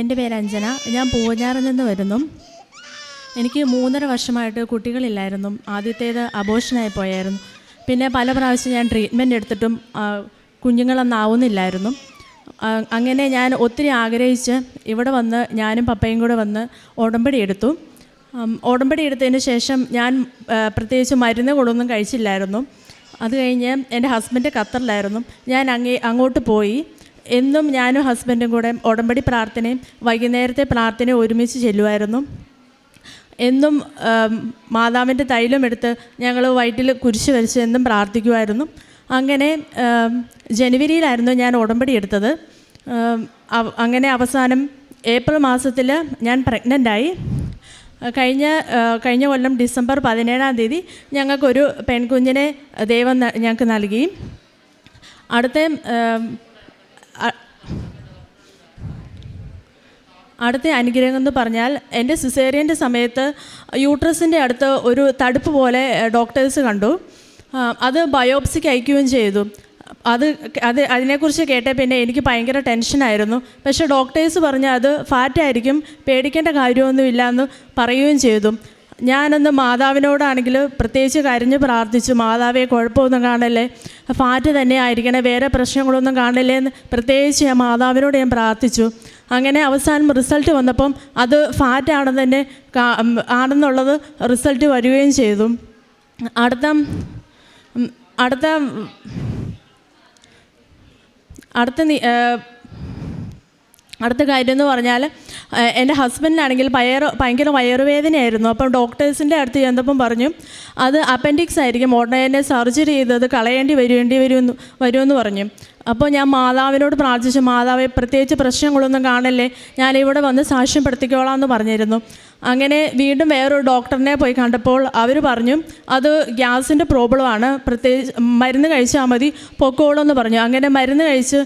എന്റെ പേര് അഞ്ജന. ഞാൻ പൂവഞ്ഞാറിൽ നിന്ന് വരുന്നു. എനിക്ക് മൂന്നര വർഷമായിട്ട് കുട്ടികളില്ലായിരുന്നു. ആദ്യത്തേത് അബോഷനായി പോയായിരുന്നു. പിന്നെ പല പ്രാവശ്യം ഞാൻ ട്രീറ്റ്മെന്റ് എടുത്തിട്ടും കുഞ്ഞുങ്ങളൊന്നാവുന്നില്ലായിരുന്നു അങ്ങനെ ഞാൻ ഒത്തിരി ആഗ്രഹിച്ച് ഇവിടെ വന്ന് ഞാനും പപ്പയും കൂടെ വന്ന് ഉടമ്പടി എടുത്തു. ഉടമ്പടി എടുത്തതിന് ശേഷം ഞാൻ പ്രത്യേകിച്ച് മരുന്നുകളൊന്നും കഴിച്ചില്ലായിരുന്നു. അത് കഴിഞ്ഞ് എന്റെ ഹസ്ബൻഡ് ഖത്തറിലായിരുന്നു. ഞാൻ അങ്ങേ അങ്ങോട്ട് പോയി. എന്നും ഞാനും ഹസ്ബൻഡും കൂടെ ഉടമ്പടി പ്രാർത്ഥനയും വൈകുന്നേരത്തെ പ്രാർത്ഥനയും ഒരുമിച്ച് ചെല്ലുമായിരുന്നു. എന്നും മാതാവിന്റെ തൈലം എടുത്ത് ഞങ്ങൾ വയറ്റിൽ കുരിശ് വരച്ച് എന്നും പ്രാർത്ഥിക്കുമായിരുന്നു. അങ്ങനെ ജനുവരിയിലായിരുന്നു ഞാൻ ഉടമ്പടി എടുത്തത്. അങ്ങനെ അവസാനം ഏപ്രിൽ മാസത്തിൽ ഞാൻ പ്രഗ്നന്റായി കഴിഞ്ഞ കഴിഞ്ഞ കൊല്ലം ഡിസംബർ പതിനേഴാം തീയതി ഞങ്ങൾക്കൊരു പെൺകുഞ്ഞിനെ ദൈവം ഞങ്ങൾക്ക് നൽകി. അടുത്ത അടുത്ത അനുഗ്രഹം എന്ന് പറഞ്ഞാൽ എന്റെ സിസേറിയന്റെ സമയത്ത് യൂട്രസിന്റെ അടുത്ത് ഒരു തടുപ്പ് പോലെ ഡോക്ടേഴ്സ് കണ്ടു. അത് ബയോപ്സിക്ക് അയക്കുകയും ചെയ്തു. അത് അത് അതിനെക്കുറിച്ച് കേട്ട പിന്നെ എനിക്ക് ഭയങ്കര ടെൻഷനായിരുന്നു പക്ഷേ ഡോക്ടേഴ്സ് പറഞ്ഞാൽ അത് ഫാറ്റായിരിക്കും പേടിക്കേണ്ട കാര്യമൊന്നുമില്ല എന്ന് പറയുകയും ചെയ്തു. ഞാനന്ന് മാതാവിനോടാണെങ്കിൽ പ്രത്യേകിച്ച് കരഞ്ഞ് പ്രാർത്ഥിച്ചു മാതാവെ കുഴപ്പമൊന്നും കാണല്ലേ? ഫാറ്റ് തന്നെ ആയിരിക്കണേ വേറെ പ്രശ്നങ്ങളൊന്നും കാണല്ലേ? എന്ന് പ്രത്യേകിച്ച് ഞാൻ മാതാവിനോട് ഞാൻ പ്രാർത്ഥിച്ചു. അങ്ങനെ അവസാനം റിസൾട്ട് വന്നപ്പം അത് ഫാറ്റാണെന്ന് തന്നെ ആണെന്നുള്ളത് റിസൾട്ട് വരികയും ചെയ്തു. അടുത്ത അടുത്ത അടുത്ത അടുത്ത കാര്യം എന്ന് പറഞ്ഞാൽ എന്റെ ഹസ്ബൻഡിനാണെങ്കിൽ വയറ് ഭയങ്കര വയറുവേദനയായിരുന്നു. അപ്പം ഡോക്ടേഴ്സിന്റെ അടുത്ത് ചെന്നപ്പം പറഞ്ഞു അത് അപ്പൻഡിക്സ് ആയിരിക്കും. ഉടനെ സർജറി ചെയ്തത് കളയേണ്ടി വരേണ്ടി വരും വരുമെന്ന് പറഞ്ഞു. അപ്പോൾ ഞാൻ മാതാവിനോട് പ്രാർത്ഥിച്ചു മാതാവെ പ്രത്യേകിച്ച് പ്രശ്നങ്ങളൊന്നും കാണല്ലേ? ഞാൻ ഇവിടെ വന്ന് സാക്ഷ്യപ്പെടുത്തിക്കോളാം എന്ന് പറഞ്ഞിരുന്നു. അങ്ങനെ വീണ്ടും വേറൊരു ഡോക്ടറിനെ പോയി കണ്ടപ്പോൾ അവർ പറഞ്ഞു അത് ഗ്യാസിന്റെ പ്രോബ്ലമാണ്. പ്രത്യേകിച്ച് മരുന്ന് കഴിച്ചാൽ മതി പൊക്കോളൂ എന്ന് പറഞ്ഞു. അങ്ങനെ മരുന്ന് കഴിച്ച്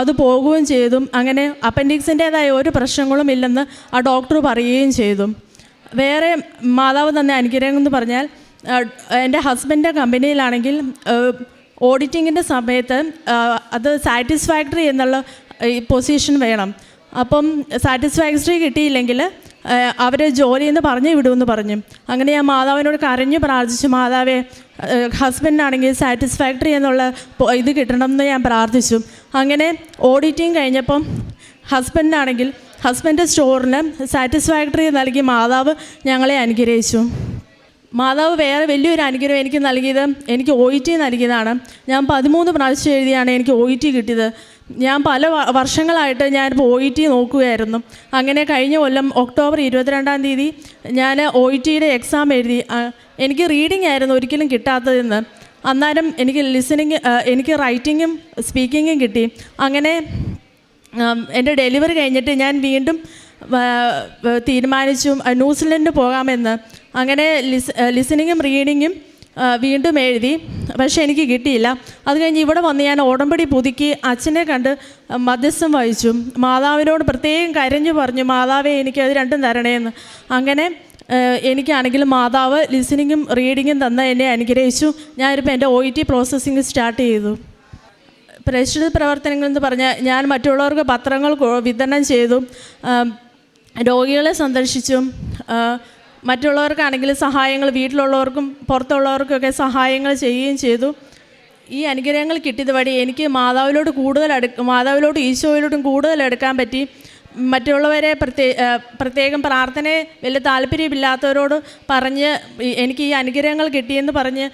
അത് പോകുകയും ചെയ്തു. അങ്ങനെ അപ്പൻഡിക്സിന്റേതായ ഒരു പ്രശ്നങ്ങളും ഇല്ലെന്ന് ആ ഡോക്ടർ പറയുകയും ചെയ്തു. വേറെ മാതാവ് തന്നെ അനുഗ്രഹം എന്ന് പറഞ്ഞാൽ എന്റെ ഹസ്ബൻഡിന്റെ കമ്പനിയിലാണെങ്കിൽ ഓഡിറ്റിങ്ങിന്റെ സമയത്ത് അത് സാറ്റിസ്ഫാക്ടറി എന്നുള്ള പൊസിഷൻ വേണം. അപ്പം സാറ്റിസ്ഫാക്ടറി കിട്ടിയില്ലെങ്കിൽ അവർ ജോലിയിൽ നിന്ന് പറഞ്ഞു വിടുമെന്ന് പറഞ്ഞു. അങ്ങനെ ഞാൻ മാതാവിനോട് കരഞ്ഞു പ്രാർത്ഥിച്ചു മാതാവെ ഹസ്ബൻഡിനാണെങ്കിൽ സാറ്റിസ്ഫാക്ടറി എന്നുള്ള ഇത് കിട്ടണം എന്ന് ഞാൻ പ്രാർത്ഥിച്ചു. അങ്ങനെ ഓഡിറ്റിങ് കഴിഞ്ഞപ്പം ഹസ്ബൻഡിനാണെങ്കിൽ ഹസ്ബൻഡ് സ്റ്റോറിന് സാറ്റിസ്ഫാക്ടറി നൽകി മാതാവ് ഞങ്ങളെ അനുഗ്രഹിച്ചു. മാതാവ് വേറെ വലിയൊരു അനുഗ്രഹം എനിക്ക് നൽകിയത് എനിക്ക് ഒ ഇ ടി നൽകിയതാണ്. ഞാൻ പതിമൂന്ന് പ്രാവശ്യം എഴുതിയാണ് എനിക്ക് ഒ ഇ ടി കിട്ടിയത്. ഞാൻ പല വർഷങ്ങളായിട്ട് ഞാനിപ്പോൾ ഒ ഇ ടി നോക്കുകയായിരുന്നു. അങ്ങനെ കഴിഞ്ഞ കൊല്ലം ഒക്ടോബർ ഇരുപത്തിരണ്ടാം തീയതി ഞാൻ ഒ ഇ ടിയുടെ എക്സാം എഴുതി. എനിക്ക് റീഡിംഗ് ആയിരുന്നു ഒരിക്കലും കിട്ടാത്തതെന്ന്. അന്നേരം എനിക്ക് ലിസണിങ് എനിക്ക് റൈറ്റിങ്ങും സ്പീക്കിങ്ങും കിട്ടി. അങ്ങനെ എന്റെ ഡെലിവറി കഴിഞ്ഞിട്ട് ഞാൻ വീണ്ടും തീരുമാനിച്ചു. ന്യൂസിലൻഡ് പോകാമെന്ന്. അങ്ങനെ ലിസ് ലിസണിങ്ങും റീഡിങ്ങും വീണ്ടും എഴുതി. പക്ഷേ എനിക്ക് കിട്ടിയില്ല. അത് കഴിഞ്ഞ് ഇവിടെ വന്ന് ഞാൻ ഓടമ്പടി പുതുക്കി അച്ഛനെ കണ്ട് മധ്യസ്ഥം വഹിച്ചു. മാതാവിനോട് പ്രത്യേകം കരഞ്ഞു പറഞ്ഞു മാതാവെ എനിക്ക് അത് രണ്ടും തരണേന്ന്. അങ്ങനെ എനിക്കാണെങ്കിൽ മാതാവ് ലിസണിങ്ങും റീഡിങ്ങും തന്ന എന്നെ അനുഗ്രഹിച്ചു. ഞാനിപ്പോൾ എന്റെ O E T processing start ചെയ്തു. പ്രേക്ഷിത പ്രവർത്തനങ്ങൾ എന്ന് പറഞ്ഞാൽ ഞാൻ മറ്റുള്ളവർക്ക് പത്രങ്ങൾ വിതരണം ചെയ്തു. രോഗികളെ സന്ദർശിച്ചു മറ്റുള്ളവർക്കാണെങ്കിൽ സഹായങ്ങൾ വീട്ടിലുള്ളവർക്കും പുറത്തുള്ളവർക്കൊക്കെ സഹായങ്ങൾ ചെയ്യുകയും ചെയ്തു. ഈ അനുഗ്രഹങ്ങൾ കിട്ടിയത് വഴി എനിക്ക് മാതാവിലോട്ട് കൂടുതൽ അടു മാതാവിലോട്ട് ഈശോയിലോട്ടും കൂടുതൽ എടുക്കാൻ പറ്റി. മറ്റുള്ളവരെ പ്രത്യേ പ്രത്യേകം പ്രാർത്ഥനയെ വലിയ താല്പര്യമില്ലാത്തവരോട് പറഞ്ഞ് എനിക്ക് ഈ അനുഗ്രഹങ്ങൾ കിട്ടിയെന്ന് പറഞ്ഞ്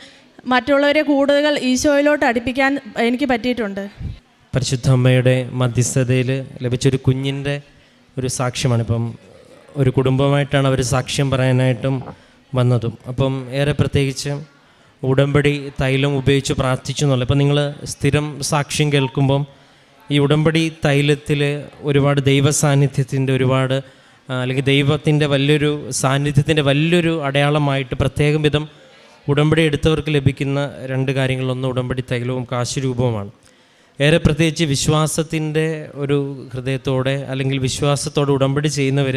മറ്റുള്ളവരെ കൂടുതൽ ഈശോയിലോട്ട് അടുപ്പിക്കാൻ എനിക്ക് പറ്റിയിട്ടുണ്ട്. പരിശുദ്ധ അമ്മയുടെ മധ്യസ്ഥതയിൽ ലഭിച്ചൊരു കുഞ്ഞിന്റെ ഒരു സാക്ഷ്യമാണ് ഇപ്പം ഒരു കുടുംബമായിട്ടാണ് അവർ സാക്ഷ്യം പറയാനായിട്ടും വന്നതും. അപ്പം ഏറെ പ്രത്യേകിച്ച് ഉടമ്പടി തൈലം ഉപയോഗിച്ച് പ്രാർത്ഥിച്ചു എന്നുള്ളത്. ഇപ്പം നിങ്ങൾ സ്ഥിരം സാക്ഷ്യം കേൾക്കുമ്പം ഈ ഉടമ്പടി തൈലത്തിൽ ഒരുപാട് ദൈവ സാന്നിധ്യത്തിന്റെ ഒരുപാട് അല്ലെങ്കിൽ ദൈവത്തിന്റെ വലിയൊരു സാന്നിധ്യത്തിന്റെ വലിയൊരു അടയാളമായിട്ട് പ്രത്യേകം വിധം ഉടമ്പടി എടുത്തവർക്ക് ലഭിക്കുന്ന രണ്ട് കാര്യങ്ങളൊന്ന് ഉടമ്പടി തൈലവും കാശുരൂപവുമാണ്. ഏറെ പ്രത്യേകിച്ച് വിശ്വാസത്തിന്റെ ഒരു ഹൃദയത്തോടെ അല്ലെങ്കിൽ വിശ്വാസത്തോടെ ഉടമ്പടി ചെയ്യുന്നവർ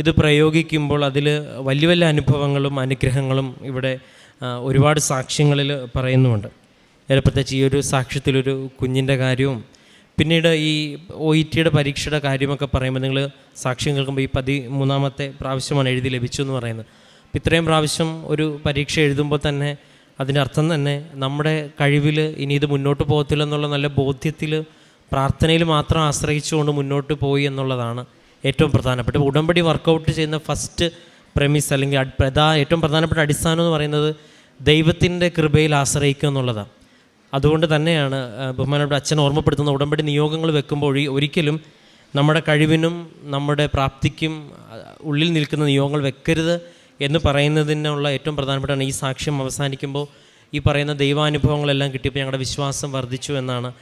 ഇത് പ്രയോഗിക്കുമ്പോൾ അതിൽ വലിയ വലിയ അനുഭവങ്ങളും അനുഗ്രഹങ്ങളും ഇവിടെ ഒരുപാട് സാക്ഷ്യങ്ങളിൽ പറയുന്നുമുണ്ട്. അതിൽ പ്രത്യേകിച്ച് ഈ ഒരു സാക്ഷ്യത്തിലൊരു കുഞ്ഞിന്റെ കാര്യവും പിന്നീട് ഈ ഒ ഇ ടിയുടെ പരീക്ഷയുടെ കാര്യമൊക്കെ പറയുമ്പോൾ നിങ്ങൾ സാക്ഷ്യം കേൾക്കുമ്പോൾ ഈ പതിമൂന്നാമത്തെ പ്രാവശ്യമാണ് എഴുതി ലഭിച്ചു എന്ന് പറയുന്നത്. അപ്പം ഇത്രയും പ്രാവശ്യം ഒരു പരീക്ഷ എഴുതുമ്പോൾ തന്നെ അതിന്റെ അർത്ഥം തന്നെ നമ്മുടെ കഴിവിൽ ഇനി ഇത് മുന്നോട്ട് പോകത്തില്ല എന്നുള്ള നല്ല ബോധ്യത്തിൽ പ്രാർത്ഥനയിൽ മാത്രം ആശ്രയിച്ചുകൊണ്ട് മുന്നോട്ട് പോയി എന്നുള്ളതാണ്. ഏറ്റവും പ്രധാനപ്പെട്ട. ഉടമ്പടി വർക്കൗട്ട് ചെയ്യുന്ന ഫസ്റ്റ് പ്രമിസ് അല്ലെങ്കിൽ പ്രധാന പ്രധാ ഏറ്റവും പ്രധാനപ്പെട്ട അടിസ്ഥാനം എന്ന് പറയുന്നത് ദൈവത്തിന്റെ കൃപയിൽ ആശ്രയിക്കുക എന്നുള്ളതാണ് അതുകൊണ്ട് തന്നെയാണ് ബഹുമാനോട് അച്ഛൻ ഓർമ്മപ്പെടുത്തുന്ന ഉടമ്പടി നിയോഗങ്ങൾ വെക്കുമ്പോൾ ഒരിക്കലും നമ്മുടെ കഴിവിനും നമ്മുടെ പ്രാപ്തിക്കും ഉള്ളിൽ നിൽക്കുന്ന നിയോഗങ്ങൾ വെക്കരുത് എന്ന് പറയുന്നതിനുള്ള ഏറ്റവും പ്രധാനപ്പെട്ടാണ് ഈ സാക്ഷ്യം അവസാനിക്കുമ്പോൾ ഈ പറയുന്ന ദൈവാനുഭവങ്ങളെല്ലാം കിട്ടിയപ്പോൾ ഞങ്ങളുടെ വിശ്വാസം വർദ്ധിച്ചു എന്നാണ്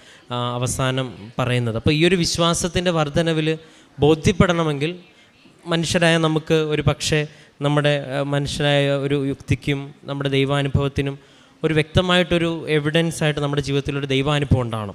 അവസാനം പറയുന്നത്. അപ്പോൾ ഈ ഒരു വിശ്വാസത്തിന്റെ വർധനവിൽ ബോധ്യപ്പെടണമെങ്കിൽ മനുഷ്യരായ നമുക്ക് ഒരു പക്ഷേ നമ്മുടെ മനുഷ്യരായ ഒരു യുക്തിക്കും നമ്മുടെ ദൈവാനുഭവത്തിനും ഒരു വ്യക്തമായിട്ടൊരു എവിഡൻസ് ആയിട്ട് നമ്മുടെ ജീവിതത്തിലൊരു ദൈവാനുഭവം ഉണ്ടാവണം.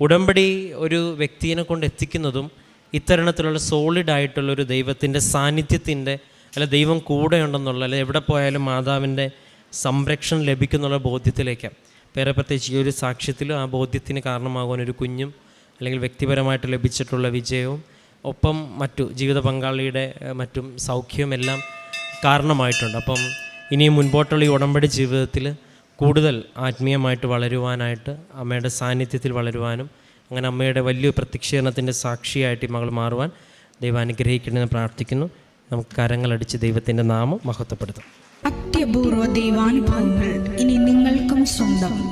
ഉടമ്പടി ഒരു വ്യക്തിയെ കൊണ്ട് എത്തിക്കുന്നതും ഇത്തരണത്തിലുള്ള സോളിഡ് ആയിട്ടുള്ള ഒരു ദൈവത്തിന്റെ സാന്നിധ്യത്തിന്റെ അല്ല ദൈവം കൂടെ ഉണ്ടെന്നുള്ള അല്ലെ എവിടെ പോയാലും മാതാവിന്റെ സംരക്ഷണം ലഭിക്കുന്നുള്ള ബോധ്യത്തിലേക്കാണ്. വേറെ പ്രത്യേകിച്ച് ഈ ഒരു സാക്ഷ്യത്തിലും ആ ബോധ്യത്തിന് കാരണമാകുവാൻ ഒരു കുഞ്ഞും അല്ലെങ്കിൽ വ്യക്തിപരമായിട്ട് ലഭിച്ചിട്ടുള്ള വിജയവും ഒപ്പം മറ്റു ജീവിത പങ്കാളിയുടെ മറ്റും സൗഖ്യമെല്ലാം കാരണമായിട്ടുണ്ട്. അപ്പം ഇനിയും മുൻപോട്ടുള്ള ഈ ഉടമ്പടി ജീവിതത്തിൽ കൂടുതൽ ആത്മീയമായിട്ട് വളരുവാനായിട്ട് അമ്മയുടെ സാന്നിധ്യത്തിൽ വളരുവാനും അങ്ങനെ അമ്മയുടെ വലിയ പ്രത്യക്ഷീകരണത്തിന്റെ സാക്ഷിയായിട്ട് ഈ മകൾ മാറുവാൻ ദൈവം അനുഗ്രഹിക്കണമെന്ന് പ്രാർത്ഥിക്കുന്നു. നമുക്ക് കരങ്ങളടിച്ച് ദൈവത്തിന്റെ നാമം മഹത്വപ്പെടുത്താം. അത്യപൂർവ ദൈവാനുഭവങ്ങൾ ഇനി നിങ്ങൾക്കും സ്വന്തം.